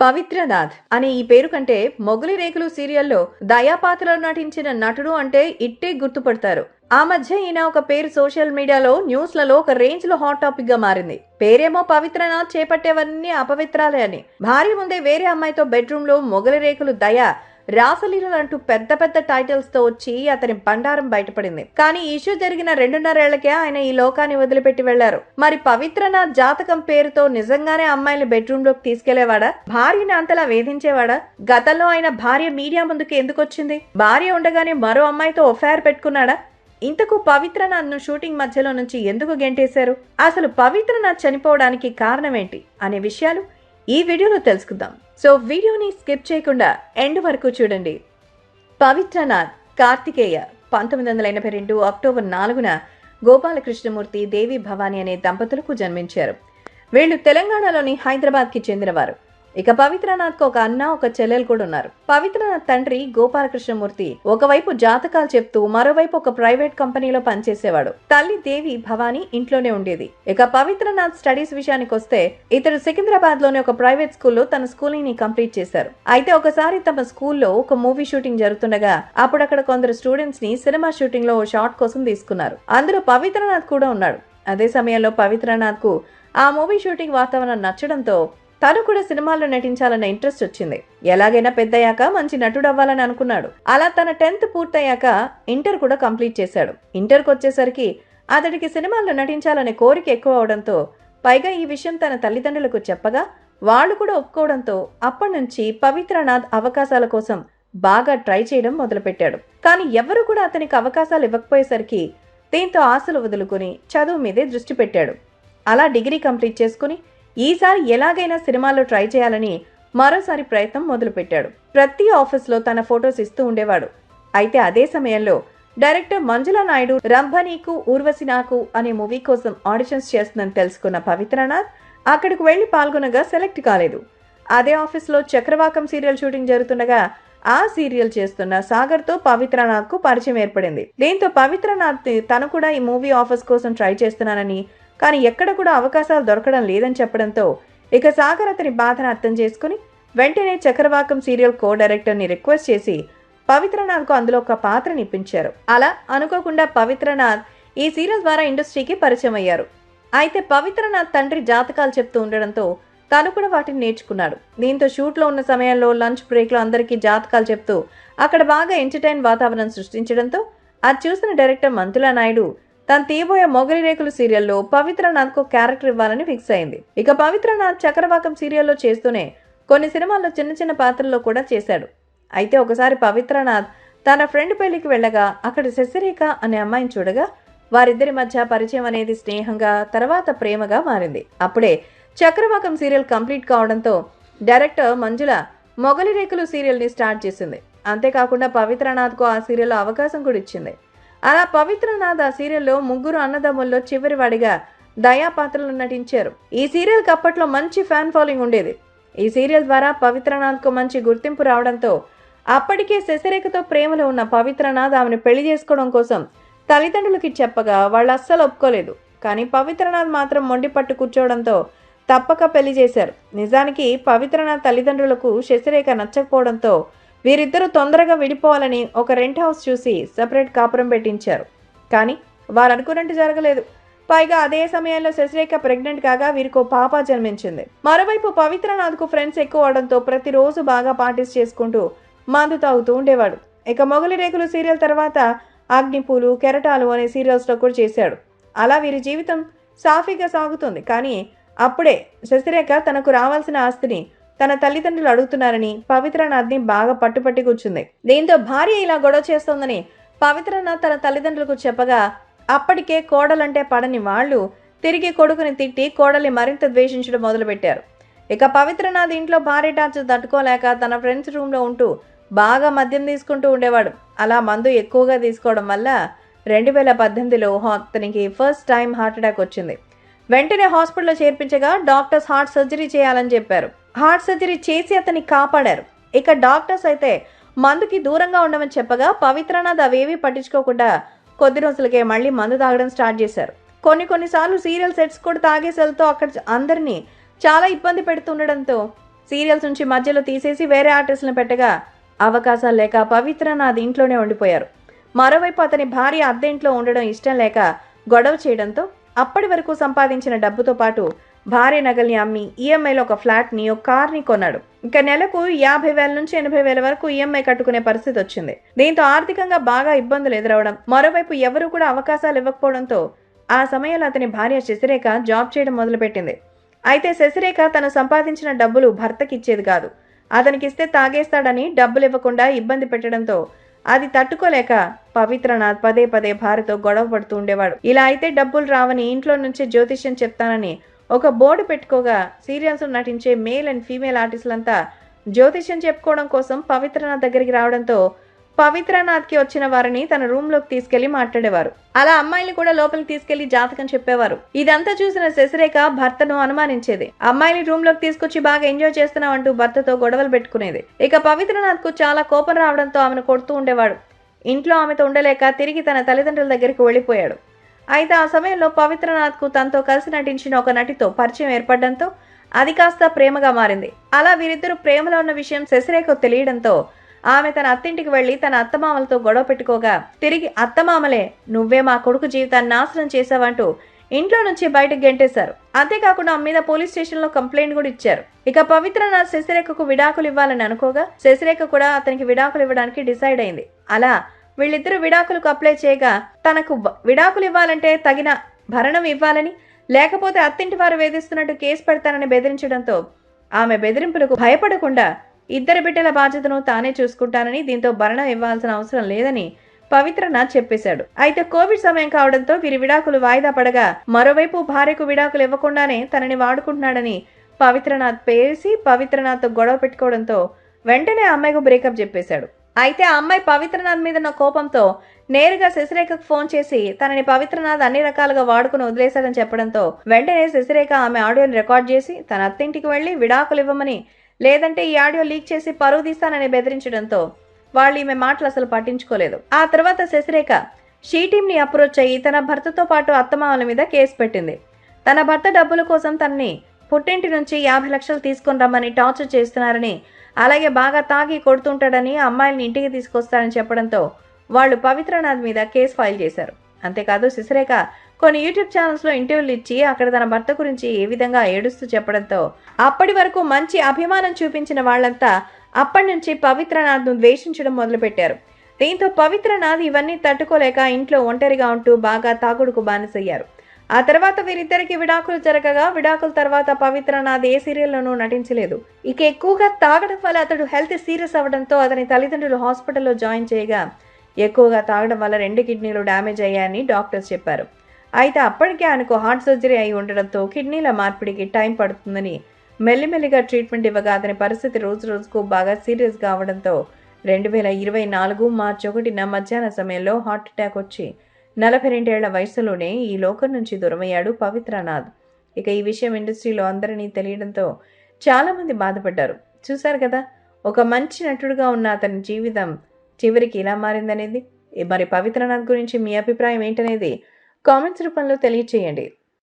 పవిత్రనాథ్ అనే ఈ పేరు కంటే మొగలి రేకులు సీరియల్లో దయాపాత్రలో నటించిన నటుడు అంటే ఇట్టే గుర్తుపడతారు. ఆ మధ్య ఈయన ఒక పేరు సోషల్ మీడియాలో న్యూస్లలో ఒక రేంజ్లో హాట్ టాపిక్గా మారింది. పేరేమో పవిత్రనాథ్ చేపట్టేవన్నీ అపవిత్రాలే అని. భార్య ముందే వేరే అమ్మాయితో బెడ్రూమ్లో మొగలి రేకులు దయ రాసలీలలు పెద్ద పెద్ద టైటిల్స్తో వచ్చి అతని బండారం బయటపడింది. కానీ ఇష్యూ జరిగిన రెండున్నరేళ్ళకే ఆయన ఈ లోకాన్ని వదిలిపెట్టి వెళ్ళారు. మరి పవిత్రనాథ్ జాతకం పేరుతో నిజంగానే అమ్మాయిని బెడ్రూమ్లోకి తీసుకెళ్ళేవాడా? భార్యని అంతలా వేధించేవాడా? గతంలో ఆయన భార్య మీడియా ముందుకు ఎందుకు వచ్చింది? భార్య ఉండగానే మరో అమ్మాయితో ఒఫైర్ పెట్టుకున్నాడా? ఇంతకు పవిత్ర నన్ను షూటింగ్ మధ్యలో నుంచి ఎందుకు గెంటేశారు? అసలు పవిత్రనాథ్ చనిపోవడానికి కారణం ఏంటి అనే విషయాలు ఈ వీడియోలో తెలుసుకుందాం. సో వీడియోని స్కిప్ చేయకుండా ఎండ్ వరకు చూడండి. పవిత్రనాథ్ కార్తికేయ పంతొమ్మిది వందల ఎనభై రెండు అక్టోబర్ నాలుగున గోపాలకృష్ణమూర్తి దేవి భవాని అనే దంపతులకు జన్మించారు. వీళ్ళు తెలంగాణలోని హైదరాబాద్కి చెందినవారు. ఇక పవిత్రనాథ్కు ఒక అన్న ఒక చెల్లెలు కూడా ఉన్నారు. పవిత్రనాథ్ తండ్రి గోపాలకృష్ణమూర్తి ఒకవైపు జాతకాలు చెప్తూ మరోవైపు ఒక ప్రైవేట్ కంపెనీలో పనిచేసేవాడు. తల్లి దేవి భవానీ ఇంట్లోనే ఉండేది. ఇక పవిత్రనాథ్ స్టడీస్ విషయానికి వస్తే ఇతడు సికింద్రాబాద్లోని ఒక ప్రైవేట్ స్కూల్లో తన స్కూలింగ్ని కంప్లీట్ చేశారు. అయితే ఒకసారి తమ స్కూల్లో ఒక మూవీ షూటింగ్ జరుగుతుండగా అప్పుడు అక్కడ కొందరు స్టూడెంట్స్ని సినిమా షూటింగ్లో ఓ షాట్ కోసం తీసుకున్నారు. అందులో పవిత్రనాథ్ కూడా ఉన్నాడు. అదే సమయంలో పవిత్రనాథ్కు ఆ మూవీ షూటింగ్ వాతావరణం నచ్చడంతో తను కూడా సినిమాల్లో నటించాలన్న ఇంట్రెస్ట్ వచ్చింది. ఎలాగైనా పెద్దయ్యాక మంచి నటుడు అవ్వాలని అనుకున్నాడు. అలా తన టెన్త్ పూర్తయ్యాక ఇంటర్ కూడా కంప్లీట్ చేశాడు. ఇంటర్కి వచ్చేసరికి అతడికి సినిమాల్లో నటించాలనే కోరిక ఎక్కువ అవడంతో పైగా ఈ విషయం తన తల్లిదండ్రులకు చెప్పగా వాళ్ళు కూడా ఒప్పుకోవడంతో అప్పటి నుంచి పవిత్రనాథ్ అవకాశాల కోసం బాగా ట్రై చేయడం మొదలుపెట్టాడు. కానీ ఎవరు కూడా అతనికి అవకాశాలు ఇవ్వకపోయేసరికి దీంతో ఆశలు వదులుకుని చదువు మీదే దృష్టి పెట్టాడు. అలా డిగ్రీ కంప్లీట్ చేసుకుని ఈసారి ఎలాగైనా సినిమాలో ట్రై చేయాలని మరోసారి ప్రయత్నం మొదలుపెట్టాడు. ప్రతి ఆఫీస్లో తన ఫొటోస్ ఇస్తూ ఉండేవాడు. అయితే అదే సమయంలో డైరెక్టర్ మంజులా నాయుడు రంభనీకు ఊర్వశి నాకు అనే మూవీ కోసం ఆడిషన్స్ చేస్తుందని తెలుసుకున్న పవిత్రనాథ్ అక్కడికి వెళ్ళి పాల్గొనగా సెలెక్ట్ కాలేదు. అదే ఆఫీస్లో చక్రవాకం సీరియల్ షూటింగ్ జరుగుతుండగా ఆ సీరియల్ చేస్తున్న సాగర్తో పవిత్రనాథ్కు పరిచయం ఏర్పడింది. దీంతో పవిత్రనాథ్ తను కూడా ఈ మూవీ ఆఫర్స్ కోసం ట్రై చేస్తున్నానని కానీ ఎక్కడ కూడా అవకాశాలు దొరకడం లేదని చెప్పడంతో ఇక సాగర్ అతని బాధను అర్థం చేసుకుని వెంటనే చక్రవాకం సీరియల్ కో డైరెక్టర్ని రిక్వెస్ట్ చేసి పవిత్రనాథ్కు అందులో ఒక పాత్రని ఇప్పించారు అలా అనుకోకుండా పవిత్రనాథ్ ఈ సీరియల్ ద్వారా ఇండస్ట్రీకి పరిచయం అయ్యారు. అయితే పవిత్రనాథ్ తండ్రి జాతకాలు చెప్తూ ఉండడంతో తను కూడా వాటిని నేర్చుకున్నాడు. దీంతో షూట్లో ఉన్న సమయంలో లంచ్ బ్రేక్లో అందరికీ జాతకాలు చెప్తూ అక్కడ బాగా ఎంటర్టైన్ వాతావరణం సృష్టించడంతో అది చూసిన డైరెక్టర్ మంతులా నాయుడు తను తీయబోయే మొగలి రేకులు సీరియల్లో పవిత్రనాథ్కు క్యారెక్టర్ ఇవ్వాలని ఫిక్స్ అయింది. ఇక పవిత్రనాథ్ చక్రవాకం సీరియల్లో చేస్తూనే కొన్ని సినిమాల్లో చిన్న చిన్న పాత్రల్లో కూడా చేశాడు. అయితే ఒకసారి పవిత్రనాథ్ తన ఫ్రెండ్ పెళ్ళికి వెళ్ళగా అక్కడ శశిరేఖ అనే అమ్మాయిని చూడగా వారిద్దరి మధ్య పరిచయం అనేది స్నేహంగా తర్వాత ప్రేమగా మారింది. అప్పుడే చక్రవాకం సీరియల్ కంప్లీట్ కావడంతో డైరెక్టర్ మంజుల మొగలి రేకులు సీరియల్ని స్టార్ట్ చేసింది. అంతేకాకుండా పవిత్రనాథ్కు ఆ సీరియల్లో అవకాశం కూడా ఇచ్చింది. అలా పవిత్రనాథ్ ఆ సీరియల్లో ముగ్గురు అన్నదమ్ముల్లో చివరివాడిగా దయా పాత్రలో నటించారు. ఈ సీరియల్కి అప్పట్లో మంచి ఫ్యాన్ ఫాలోయింగ్ ఉండేది. ఈ సీరియల్ ద్వారా పవిత్రనాథ్కు మంచి గుర్తింపు రావడంతో అప్పటికే శశిరేఖతో ప్రేమలో ఉన్న పవిత్రనాథ్ ఆమెను పెళ్ళి చేసుకోవడం కోసం తల్లిదండ్రులకి చెప్పగా వాళ్ళు అస్సలు ఒప్పుకోలేదు. కానీ పవిత్రనాథ్ మాత్రం మొండి పట్టు కూర్చోవడంతో తప్పక పెళ్ళి చేశారు. నిజానికి పవిత్రనాథ్ తల్లిదండ్రులకు శశిరేఖ నచ్చకపోవడంతో వీరిద్దరూ తొందరగా విడిపోవాలని ఒక రెంట్ హౌస్ చూసి సపరేట్ కాపురం పెట్టించారు. కానీ వారు అనుకున్నట్టు జరగలేదు. పైగా అదే సమయంలో శశిరేఖ ప్రెగ్నెంట్ కాగా వీరికో పాప జన్మించింది. మరోవైపు పవిత్రనాథ్కు ఫ్రెండ్స్ ఎక్కువ అవడంతో ప్రతిరోజు బాగా పార్టీస్ చేసుకుంటూ మందు తాగుతూ ఉండేవాడు. ఇక మొగలి రేకులు సీరియల్ తర్వాత అగ్నిపూలు కెరటాలు అనే సీరియల్స్లో కూడా చేశాడు. అలా వీరి జీవితం సాఫీగా సాగుతుంది. కానీ అప్పుడే శశిరేఖ తనకు రావాల్సిన ఆస్తిని తన తల్లిదండ్రులు అడుగుతున్నారని పవిత్రనాథ్ని బాగా పట్టుపట్టి కూర్చుంది. దీంతో భార్య ఇలా గొడవ చేస్తోందని పవిత్రనాథ్ తన తల్లిదండ్రులకు చెప్పగా అప్పటికే కోడలంటే పడని వాళ్ళు తిరిగి కొడుకుని తిట్టి కోడల్ని మరింత ద్వేషించడం మొదలుపెట్టారు. ఇక పవిత్రనాథ్ ఇంట్లో భార్య టార్చర్ తట్టుకోలేక తన ఫ్రెండ్స్ రూమ్లో ఉంటూ బాగా మద్యం తీసుకుంటూ ఉండేవాడు. అలా మందు ఎక్కువగా తీసుకోవడం వల్ల రెండు వేల పద్దెనిమిదిలో అతనికి ఫస్ట్ టైం హార్ట్ అటాక్ వచ్చింది. వెంటనే హాస్పిటల్లో చేర్పించగా డాక్టర్స్ హార్ట్ సర్జరీ చేయాలని చెప్పారు. హార్ట్ సర్జరీ చేసి అతన్ని కాపాడారు. ఇక డాక్టర్స్ అయితే మందుకి దూరంగా ఉండమని చెప్పగా పవిత్రనాథ్ అవేవి పట్టించుకోకుండా కొద్ది రోజులకే మళ్ళీ మందు తాగడం స్టార్ట్ చేశారు. కొన్ని కొన్నిసార్లు సీరియల్ సెట్స్ కూడా తాగేసేలతో అక్కడ అందరినీ చాలా ఇబ్బంది పెడుతుండడంతో సీరియల్స్ నుంచి మధ్యలో తీసేసి వేరే ఆర్టిస్టులను పెట్టగా అవకాశాలు లేక పవిత్రనాథ్ ఇంట్లోనే ఉండిపోయారు. మరోవైపు అతని భార్య అద్దె ఇంట్లో ఉండడం ఇష్టం లేక గొడవ చేయడంతో అప్పటి వరకు సంపాదించిన డబ్బుతో పాటు భార్య నగల్ని అమ్మి ఈఎంఐలో ఒక ఫ్లాట్ని ఒక కార్ని కొన్నాడు. ఇంకా నెలకు యాభై వేల నుంచి ఎనభై వేల వరకు ఈఎంఐ కట్టుకునే పరిస్థితి వచ్చింది. దీంతో ఆర్థికంగా బాగా ఇబ్బందులు ఎదురవడం మరోవైపు ఎవరూ కూడా అవకాశాలు ఇవ్వకపోవడంతో ఆ సమయంలో అతని భార్య శశిరేఖ జాబ్ చేయడం మొదలుపెట్టింది. అయితే శశిరేఖ తను సంపాదించిన డబ్బులు భర్తకి ఇచ్చేది కాదు. అతనికిస్తే తాగేస్తాడని డబ్బులు ఇవ్వకుండా ఇబ్బంది పెట్టడంతో అది తట్టుకోలేక పవిత్రనాథ్ పదే పదే భార్యతో గొడవ పడుతూ ఉండేవాడు. ఇలా అయితే డబ్బులు రావని ఇంట్లో నుంచే జ్యోతిష్యం చెప్తానని ఒక బోర్డు పెట్టుకోగా సీరియల్స్ నటించే మేల్ అండ్ ఫీమేల్ ఆర్టిస్టులంతా జ్యోతిష్యం చెప్పుకోవడం కోసం పవిత్రనాథ్ దగ్గరికి రావడంతో పవిత్రనాథ్కి వచ్చిన వారిని తన రూమ్లోకి తీసుకెళ్ళి మాట్లాడేవారు. అలా అమ్మాయిని కూడా లోపలికి తీసుకెళ్ళి జాతకం చెప్పేవారు. ఇదంతా చూసిన శశిరేఖ భర్తను అనుమానించేది. అమ్మాయిని రూమ్లోకి తీసుకొచ్చి బాగా ఎంజాయ్ చేస్తున్నావు అంటూ భర్తతో గొడవలు పెట్టుకునేది. ఇక పవిత్రనాథ్కు చాలా కోపం రావడంతో ఆమెను కొడుతూ ఉండేవాడు. ఇంట్లో ఆమెతో ఉండలేక తిరిగి తన తల్లిదండ్రుల దగ్గరికి వెళ్ళిపోయాడు. అయితే ఆ సమయంలో పవిత్రనాథ్కు తనతో కలిసి నటించిన ఒక నటితో పరిచయం ఏర్పడడంతో అది కాస్త ప్రేమగా మారింది. అలా వీరిద్దరూ ప్రేమలో ఉన్న విషయం శశిరేఖకు తెలియడంతో ఆమె తన అత్తింటికి వెళ్ళి తన అత్తమామలతో గొడవ పెట్టుకోగా తిరిగి అత్తమామలే నువ్వే మా కొడుకు జీవితాన్ని నాశనం చేశావంటూ ఇంట్లో నుంచి బయటకు గెంటేశారు. అంతేకాకుండా మీద పోలీస్ స్టేషన్లో కంప్లైంట్ కూడా ఇచ్చారు. ఇక పవిత్రనాథ్ శశిరేఖకు విడాకులు ఇవ్వాలని అనుకోగా శశిరేఖ కూడా అతనికి విడాకులు ఇవ్వడానికి డిసైడ్ అయింది. అలా వీళ్ళిద్దరూ విడాకులకు అప్లై చేయగా తనకు విడాకులు ఇవ్వాలంటే తగిన భరణం ఇవ్వాలని లేకపోతే అత్తింటి వారు వేధిస్తున్నట్టు కేసు పెడతానని బెదిరించడంతో ఆమె బెదిరింపులకు భయపడకుండా ఇద్దరి బిడ్డల బాధ్యతను తానే చూసుకుంటానని దీంతో భరణం ఇవ్వాల్సిన అవసరం లేదని పవిత్రనాథ్ చెప్పేశాడు. అయితే కోవిడ్ సమయం కావడంతో వీరి విడాకులు వాయిదా పడగా మరోవైపు భార్యకు విడాకులు ఇవ్వకుండానే తనని వాడుకుంటున్నాడని పవిత్రనాథ్ పేసి పవిత్రనాథ్తో గొడవ పెట్టుకోవడంతో వెంటనే అమ్మాయికు బ్రేకప్ చెప్పేశాడు. అయితే ఆ అమ్మాయి పవిత్రనాథ్ మీద ఉన్న కోపంతో నేరుగా శశిరేఖకు ఫోన్ చేసి తనని పవిత్రనాథ్ అన్ని రకాలుగా వాడుకుని వదిలేశాడని చెప్పడంతో వెంటనే శశిరేఖ ఆమె ఆడియోని రికార్డ్ చేసి తన అత్తింటికి వెళ్ళి విడాకులు ఇవ్వమని లేదంటే ఈ ఆడియో లీక్ చేసి పరువు తీస్తానని బెదిరించడంతో వాళ్ళు ఈమె మాటలు అసలు పట్టించుకోలేదు. ఆ తర్వాత శశిరేఖ షీ టీంని అప్రోచ్ అయ్యి తన భర్తతో పాటు అత్తమామల మీద కేసు పెట్టింది. తన భర్త డబ్బుల కోసం తనని పుట్టింటి నుంచి యాభై లక్షలు తీసుకుని రమ్మని టార్చర్ చేస్తున్నారని అలాగే బాగా తాగి కొడుతుంటాడని ఆ ఇంటికి తీసుకొస్తారని చెప్పడంతో వాళ్ళు పవిత్రనాథ్ మీద కేసు ఫైల్ చేశారు. అంతేకాదు శిశురేఖ కొన్ని యూట్యూబ్ ఛానల్స్లో ఇంటర్వ్యూలు ఇచ్చి అక్కడ తన భర్త గురించి ఏ విధంగా ఏడుస్తూ చెప్పడంతో అప్పటి వరకు మంచి అభిమానం చూపించిన వాళ్ళంతా అప్పటి నుంచి పవిత్రనాథ్ను ద్వేషించడం మొదలుపెట్టారు. దీంతో పవిత్రనాథ్ ఇవన్నీ తట్టుకోలేక ఇంట్లో ఒంటరిగా ఉంటూ బాగా తాగుడుకు బానిసయ్యారు. ఆ తర్వాత వీరిద్దరికి విడాకులు జరగగా విడాకుల తర్వాత పవిత్ర నాది ఏ సీరియల్లోనూ నటించలేదు. ఇక ఎక్కువగా తాగడం వల్ల అతడు హెల్త్ సీరియస్ అవ్వడంతో అతని తల్లిదండ్రులు హాస్పిటల్లో జాయిన్ చేయగా ఎక్కువగా తాగడం వల్ల రెండు కిడ్నీలు డ్యామేజ్ అయ్యాయని డాక్టర్స్ చెప్పారు. అయితే అప్పటికే ఆయనకు హార్ట్ సర్జరీ అయి ఉండడంతో కిడ్నీల మార్పిడికి టైం పడుతుందని మెల్లిమెల్లిగా ట్రీట్మెంట్ ఇవ్వగా అతని పరిస్థితి రోజు రోజుకు బాగా సీరియస్ కావడంతో రెండు వేల ఇరవై నాలుగు మార్చి ఒకటిన మధ్యాహ్న సమయంలో హార్ట్ అటాక్ వచ్చి నలభై రెండేళ్ళ వయసులోనే ఈ లోకం నుంచి దూరమయ్యాడు పవిత్రనాథ్. ఇక ఈ విషయం ఇండస్ట్రీలో అందరినీ తెలియడంతో చాలామంది బాధపడ్డారు. చూశారు కదా ఒక మంచి నటుడుగా ఉన్న అతని జీవితం చివరికి ఇలా మారిందనేది? మరి పవిత్రనాథ్ గురించి మీ అభిప్రాయం ఏంటనేది కామెంట్స్ రూపంలో తెలియచేయండి.